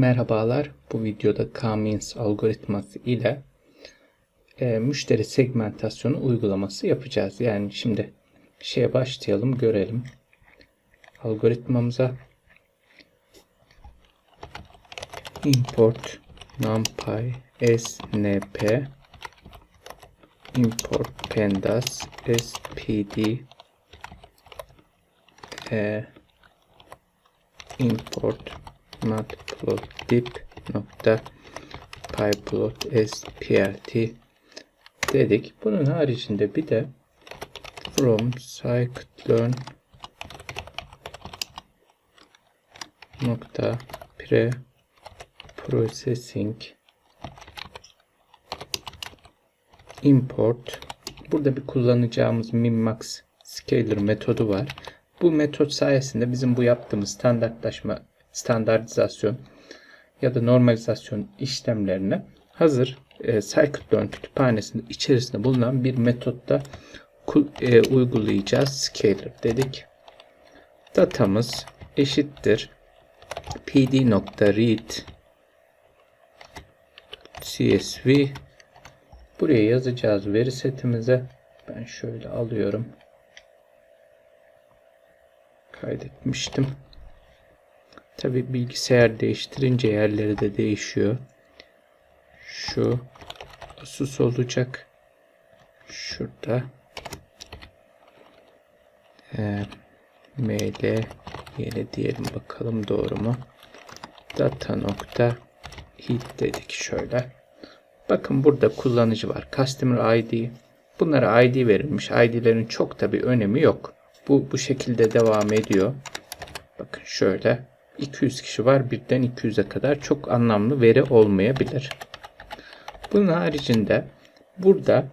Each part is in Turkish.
Merhabalar. Bu videoda K-means algoritması ile e, müşteri segmentasyonu uygulaması yapacağız. Yani şimdi şeye başlayalım, görelim. Algoritmamıza import numpy snp import pandas spd e, import matplotlib nokta pyplot splt dedik. Bunun haricinde bir de from scikit-learn nokta pre processing import burada bir kullanacağımız minmax scaler metodu var. Bu metot sayesinde bizim bu yaptığımız standartlaşma, standartizasyon ya da normalizasyon işlemlerine hazır e, scikit-learn kütüphanesinin içerisinde bulunan bir metotta e, uygulayacağız. Scaler dedik. Datamız eşittir pd.read csv buraya yazacağız veri setimize. Ben şöyle alıyorum kaydetmiştim. Tabi bilgisayar değiştirince yerleri de değişiyor. Şu Asus olacak. Şurada e, ml yeni diyelim bakalım doğru mu? Data nokta hit dedik şöyle. Bakın burada kullanıcı var. Customer ID. Bunlara ID verilmiş. ID'lerin çok da bir önemi yok. Bu bu şekilde devam ediyor. Bakın şöyle 200 kişi var. Birden 200'e kadar çok anlamlı veri olmayabilir. Bunun haricinde burada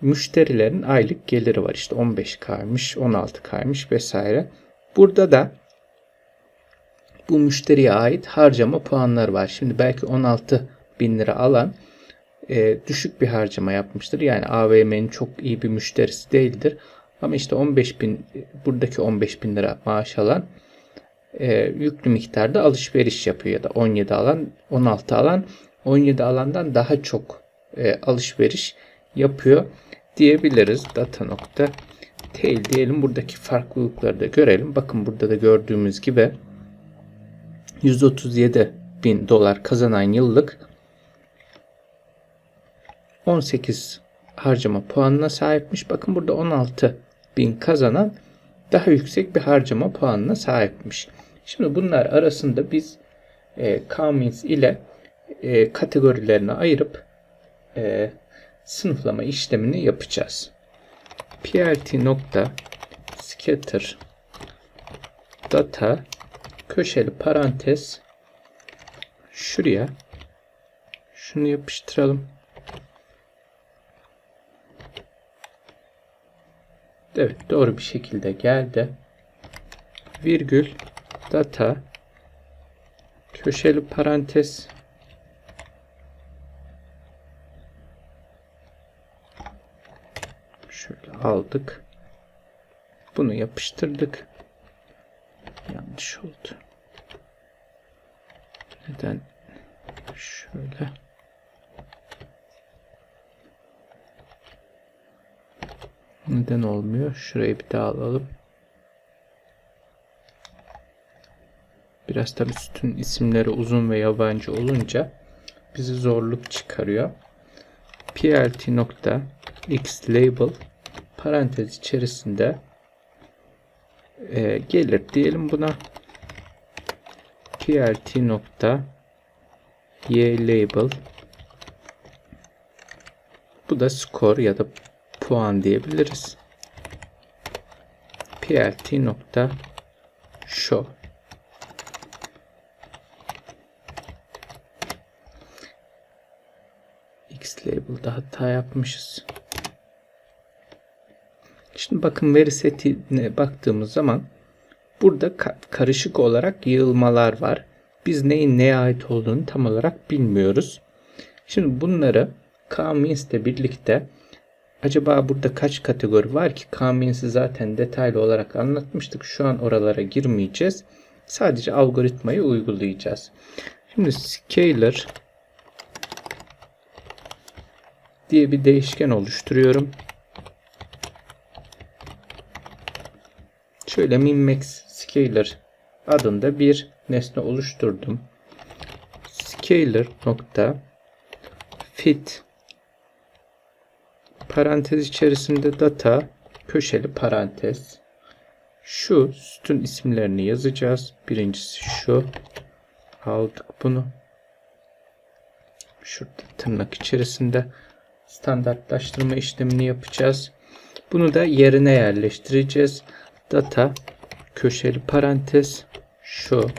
müşterilerin aylık geliri var. İşte 15K'ymış, 16K'ymış vesaire. Burada da bu müşteriye ait harcama puanları var. Şimdi belki 16 bin lira alan e, düşük bir harcama yapmıştır. Yani AVM'nin çok iyi bir müşterisi değildir. Ama işte 15 bin buradaki 15 bin lira maaş alan e, yüklü miktarda alışveriş yapıyor ya da 17 alan 16 alan 17 alandan daha çok e, alışveriş yapıyor diyebiliriz. Data nokta tail diyelim buradaki farklılıkları da görelim. Bakın burada da gördüğümüz gibi 137 bin dolar kazanan yıllık 18 harcama puanına sahipmiş. Bakın burada 16 bin kazanan daha yüksek bir harcama puanına sahipmiş. Şimdi bunlar arasında biz e, Cummins ile e, kategorilerine ayırıp e, sınıflama işlemini yapacağız. plt nokta scatter data köşeli parantez şuraya şunu yapıştıralım. Evet doğru bir şekilde geldi. Virgül data köşeli parantez şöyle aldık. Bunu yapıştırdık. Yanlış oldu. Neden? Şöyle. Neden olmuyor? Şurayı bir daha alalım. Biraz tabi sütun isimleri uzun ve yabancı olunca bizi zorluk çıkarıyor. plt nokta x label parantez içerisinde e, gelir diyelim buna plt nokta y label bu da skor ya da puan diyebiliriz. plt nokta show x label'da hata yapmışız. Şimdi bakın veri setine baktığımız zaman burada karışık olarak yığılmalar var. Biz neyin neye ait olduğunu tam olarak bilmiyoruz. Şimdi bunları k-means ile birlikte Acaba burada kaç kategori var ki? Kamins'i zaten detaylı olarak anlatmıştık. Şu an oralara girmeyeceğiz. Sadece algoritmayı uygulayacağız. Şimdi scalar diye bir değişken oluşturuyorum. Şöyle minmax scalar adında bir nesne oluşturdum. Scalar nokta fit parantez içerisinde data köşeli parantez. Şu sütun isimlerini yazacağız. Birincisi şu. Aldık bunu. Şurada tırnak içerisinde standartlaştırma işlemini yapacağız. Bunu da yerine yerleştireceğiz. Data köşeli parantez şu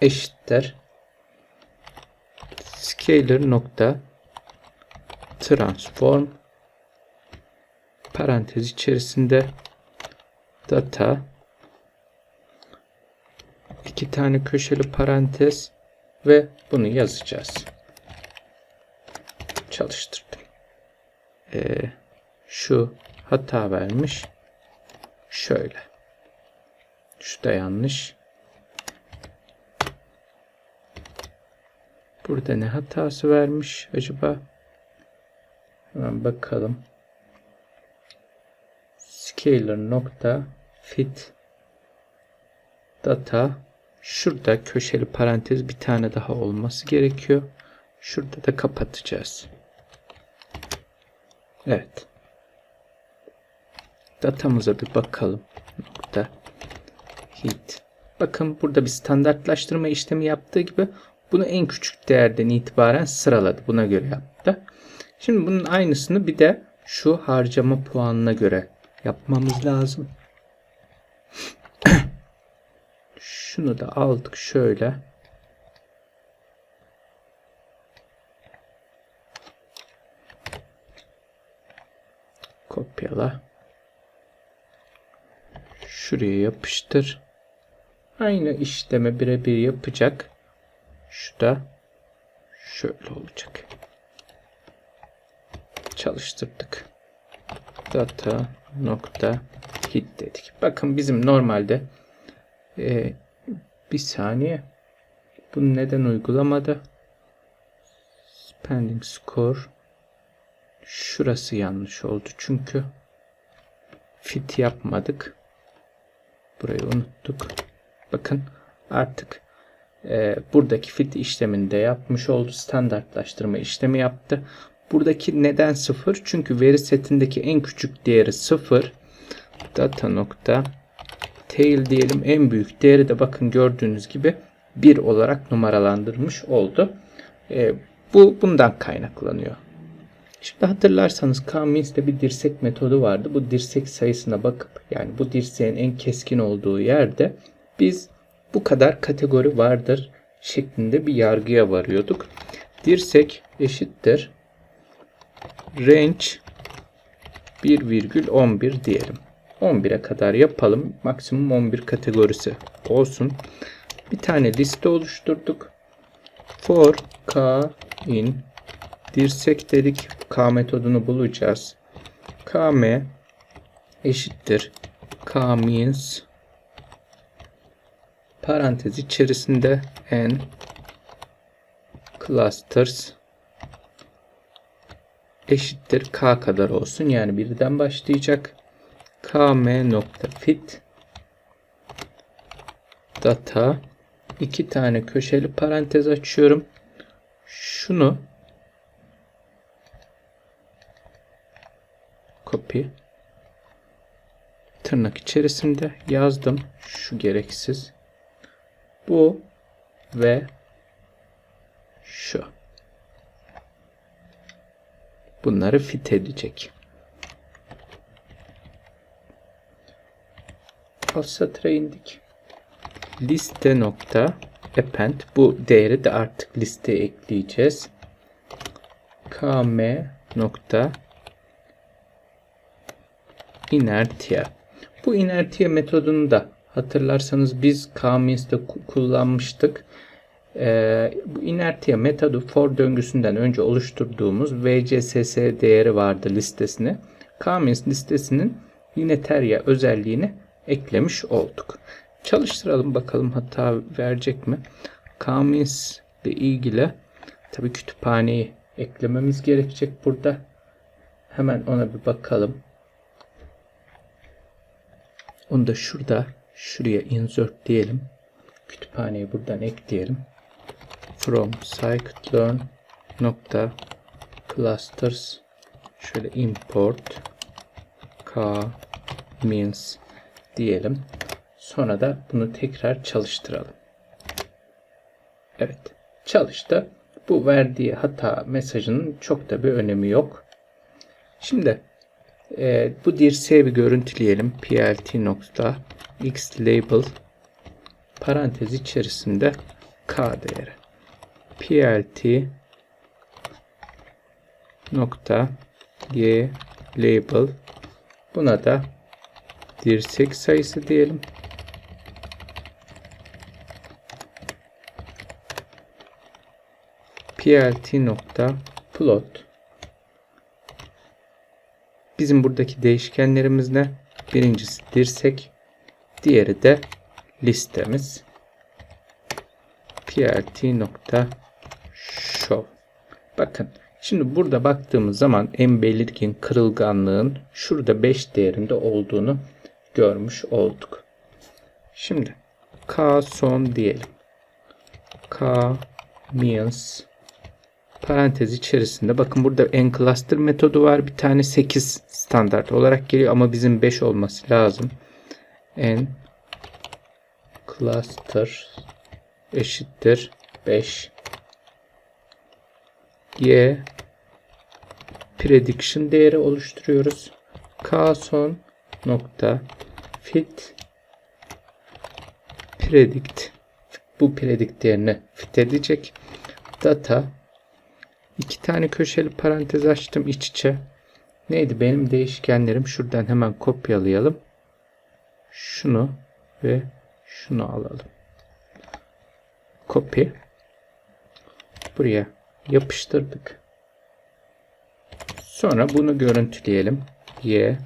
eşittir scalar nokta transform parantez içerisinde data iki tane köşeli parantez ve bunu yazacağız. Çalıştırdım. Ee, şu hata vermiş. Şöyle. Şu da yanlış. Burada ne hatası vermiş acaba? Hemen bakalım. Scalar nokta fit data şurada köşeli parantez bir tane daha olması gerekiyor. Şurada da kapatacağız. Evet. Datamıza bir bakalım. Nokta hit. Bakın burada bir standartlaştırma işlemi yaptığı gibi bunu en küçük değerden itibaren sıraladı. Buna göre yaptı. Şimdi bunun aynısını bir de şu harcama puanına göre yapmamız lazım. Şunu da aldık şöyle. Kopyala. Şuraya yapıştır. Aynı işlemi birebir yapacak. Şu da şöyle olacak. Çalıştırdık. Data nokta hit dedik. Bakın bizim normalde e, bir saniye bunu neden uygulamadı? Spending score şurası yanlış oldu çünkü fit yapmadık. Burayı unuttuk. Bakın artık e, buradaki fit işleminde yapmış oldu. Standartlaştırma işlemi yaptı. Buradaki neden sıfır? Çünkü veri setindeki en küçük değeri sıfır. Data nokta tail diyelim en büyük değeri de bakın gördüğünüz gibi 1 olarak numaralandırmış oldu. E, bu bundan kaynaklanıyor. Şimdi hatırlarsanız Kamins'te bir dirsek metodu vardı. Bu dirsek sayısına bakıp yani bu dirseğin en keskin olduğu yerde biz bu kadar kategori vardır şeklinde bir yargıya varıyorduk. Dirsek eşittir range 1,11 diyelim. 11'e kadar yapalım. Maksimum 11 kategorisi olsun. Bir tane liste oluşturduk. For k in dirsek dedik. K metodunu bulacağız. km eşittir k means parantez içerisinde n clusters eşittir k kadar olsun. Yani birden başlayacak. km nokta fit data iki tane köşeli parantez açıyorum. Şunu copy tırnak içerisinde yazdım. Şu gereksiz. Bu ve şu. Bunları fit edecek. Alt satıra indik. Liste nokta append. Bu değeri de artık listeye ekleyeceğiz. km nokta inertia. Bu inertia metodunu da hatırlarsanız biz KMS'de kullanmıştık. Ee, bu inertia metodu for döngüsünden önce oluşturduğumuz VCSS değeri vardı listesine. KMS listesinin inertia özelliğini eklemiş olduk. Çalıştıralım bakalım hata verecek mi? Kamins ile ilgili tabii kütüphaneyi eklememiz gerekecek burada. Hemen ona bir bakalım. Onu da şurada şuraya insert diyelim. Kütüphaneyi buradan ekleyelim. From scikit-learn nokta clusters şöyle import k means diyelim. Sonra da bunu tekrar çalıştıralım. Evet çalıştı. Bu verdiği hata mesajının çok da bir önemi yok. Şimdi e, bu dirseği bir görüntüleyelim. plt nokta x label parantez içerisinde k değeri. plt nokta y label buna da dirsek sayısı diyelim. plt nokta plot bizim buradaki değişkenlerimiz ne? Birincisi dirsek, diğeri de listemiz. plt nokta show. Bakın şimdi burada baktığımız zaman en belirgin kırılganlığın şurada 5 değerinde olduğunu görmüş olduk. Şimdi k son diyelim. k means parantez içerisinde bakın burada en cluster metodu var. Bir tane 8 standart olarak geliyor ama bizim 5 olması lazım. En cluster eşittir 5 y prediction değeri oluşturuyoruz. k son nokta fit predict bu predict değerini fit edecek. Data iki tane köşeli parantez açtım iç içe. Neydi benim değişkenlerim? Şuradan hemen kopyalayalım. Şunu ve şunu alalım. Copy. Buraya yapıştırdık. Sonra bunu görüntüleyelim. Y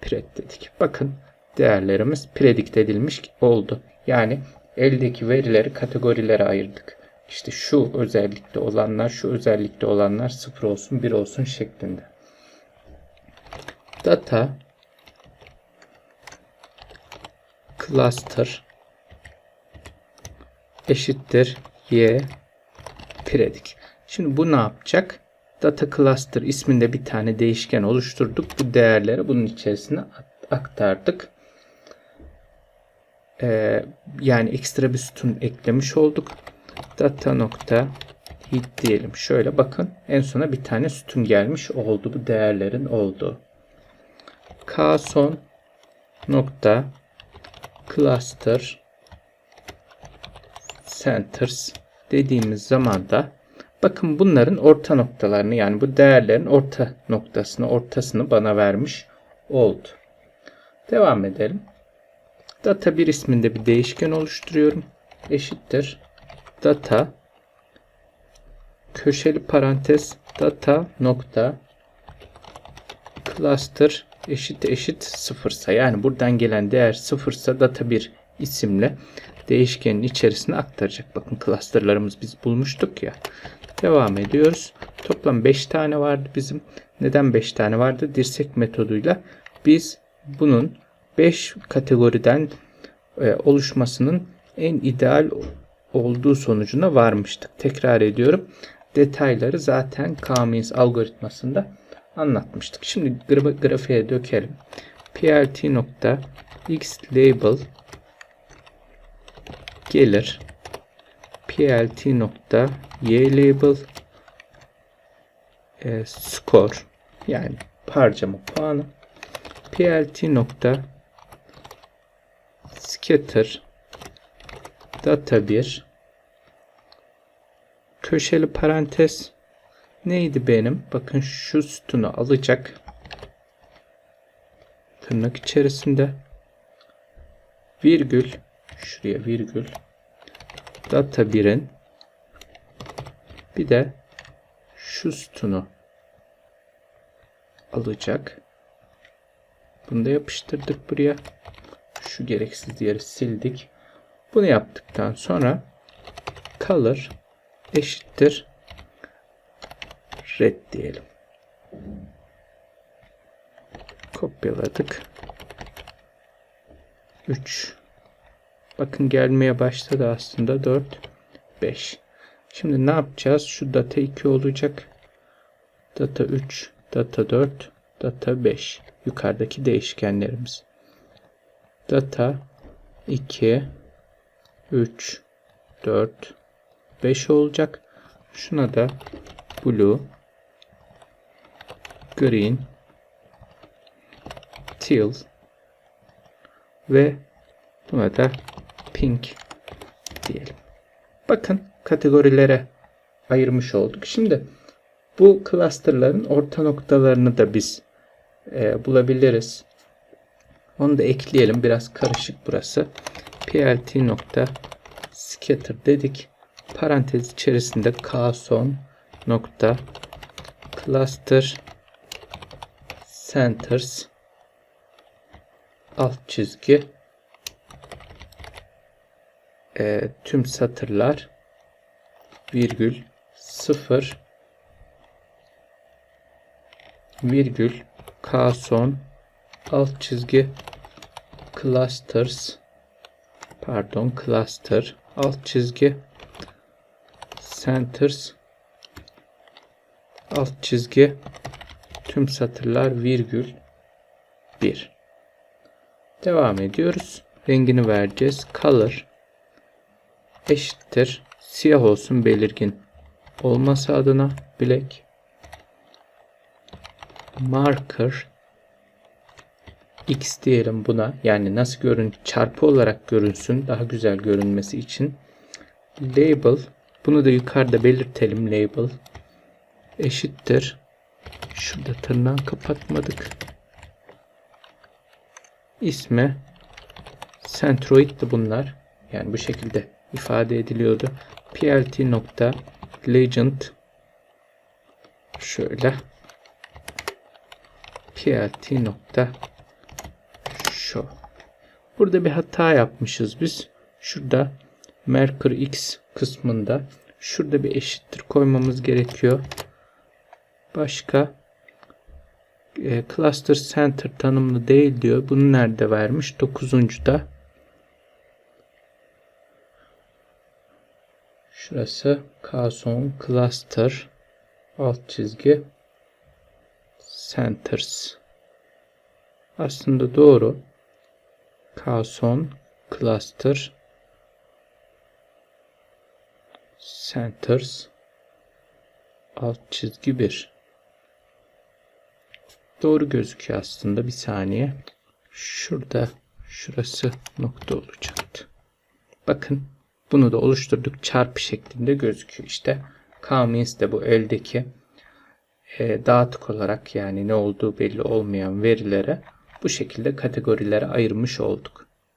pred dedik. Bakın değerlerimiz predikt edilmiş oldu. Yani eldeki verileri kategorilere ayırdık. İşte şu özellikte olanlar, şu özellikte olanlar 0 olsun, 1 olsun şeklinde. Data cluster eşittir y predik. Şimdi bu ne yapacak? Data cluster isminde bir tane değişken oluşturduk. Bu değerleri bunun içerisine aktardık. Ee, yani ekstra bir sütun eklemiş olduk. Data nokta hit diyelim. Şöyle bakın en sona bir tane sütun gelmiş oldu. Bu değerlerin olduğu. K son nokta cluster centers dediğimiz zaman da bakın bunların orta noktalarını yani bu değerlerin orta noktasını ortasını bana vermiş oldu. Devam edelim. Data bir isminde bir değişken oluşturuyorum. Eşittir. Data köşeli parantez data nokta cluster eşit eşit sıfırsa yani buradan gelen değer sıfırsa data bir isimle değişkenin içerisine aktaracak. Bakın clusterlarımız biz bulmuştuk ya. Devam ediyoruz. Toplam 5 tane vardı bizim. Neden 5 tane vardı? Dirsek metoduyla biz bunun 5 kategoriden e, oluşmasının en ideal olduğu sonucuna varmıştık. Tekrar ediyorum. Detayları zaten Cummins algoritmasında anlatmıştık. Şimdi graf grafiğe dökelim. plt nokta x label gelir. plt nokta y label e, score yani harcama puanı plt nokta scatter data 1 köşeli parantez neydi benim? Bakın şu sütunu alacak. Tırnak içerisinde virgül şuraya virgül data 1'in bir de şu sütunu alacak. Bunu da yapıştırdık buraya. Şu gereksiz yeri sildik. Bunu yaptıktan sonra color eşittir red diyelim. Kopyaladık. 3 Bakın gelmeye başladı aslında 4 5 Şimdi ne yapacağız? Şu data 2 olacak. Data 3, data 4, data 5. Yukarıdaki değişkenlerimiz. Data 2, 3, 4, 5 olacak. Şuna da blue, green, teal ve buna da pink diyelim. Bakın kategorilere ayırmış olduk. Şimdi bu clusterların orta noktalarını da biz e, bulabiliriz. Onu da ekleyelim. Biraz karışık burası. plt nokta scatter dedik. Parantez içerisinde kson nokta cluster centers. Alt çizgi. E, tüm satırlar. Virgül 0 virgül k son alt çizgi. Clusters. Pardon cluster. Alt çizgi. Centers. Alt çizgi tüm satırlar virgül 1 devam ediyoruz. Rengini vereceğiz. Color eşittir. Siyah olsun belirgin olması adına. Black. Marker x diyelim buna. Yani nasıl görün çarpı olarak görünsün. Daha güzel görünmesi için. Label. Bunu da yukarıda belirtelim. Label eşittir şurada tırnağı kapatmadık. İsme centroid'di bunlar. Yani bu şekilde ifade ediliyordu. plt legend. Şöyle. Plt nokta burada bir hata yapmışız biz. Şurada Merkur X kısmında şurada bir eşittir koymamız gerekiyor başka e, cluster center tanımlı değil diyor bunu nerede vermiş 9. da Şurası Kson Cluster alt çizgi Centers. Aslında doğru. Kson Cluster Centers alt çizgi 1. Doğru gözüküyor aslında. Bir saniye. Şurada şurası nokta olacaktı. Bakın bunu da oluşturduk. Çarpı şeklinde gözüküyor. İşte K-means de bu eldeki e, dağıtık olarak yani ne olduğu belli olmayan verilere bu şekilde kategorilere ayırmış olduk.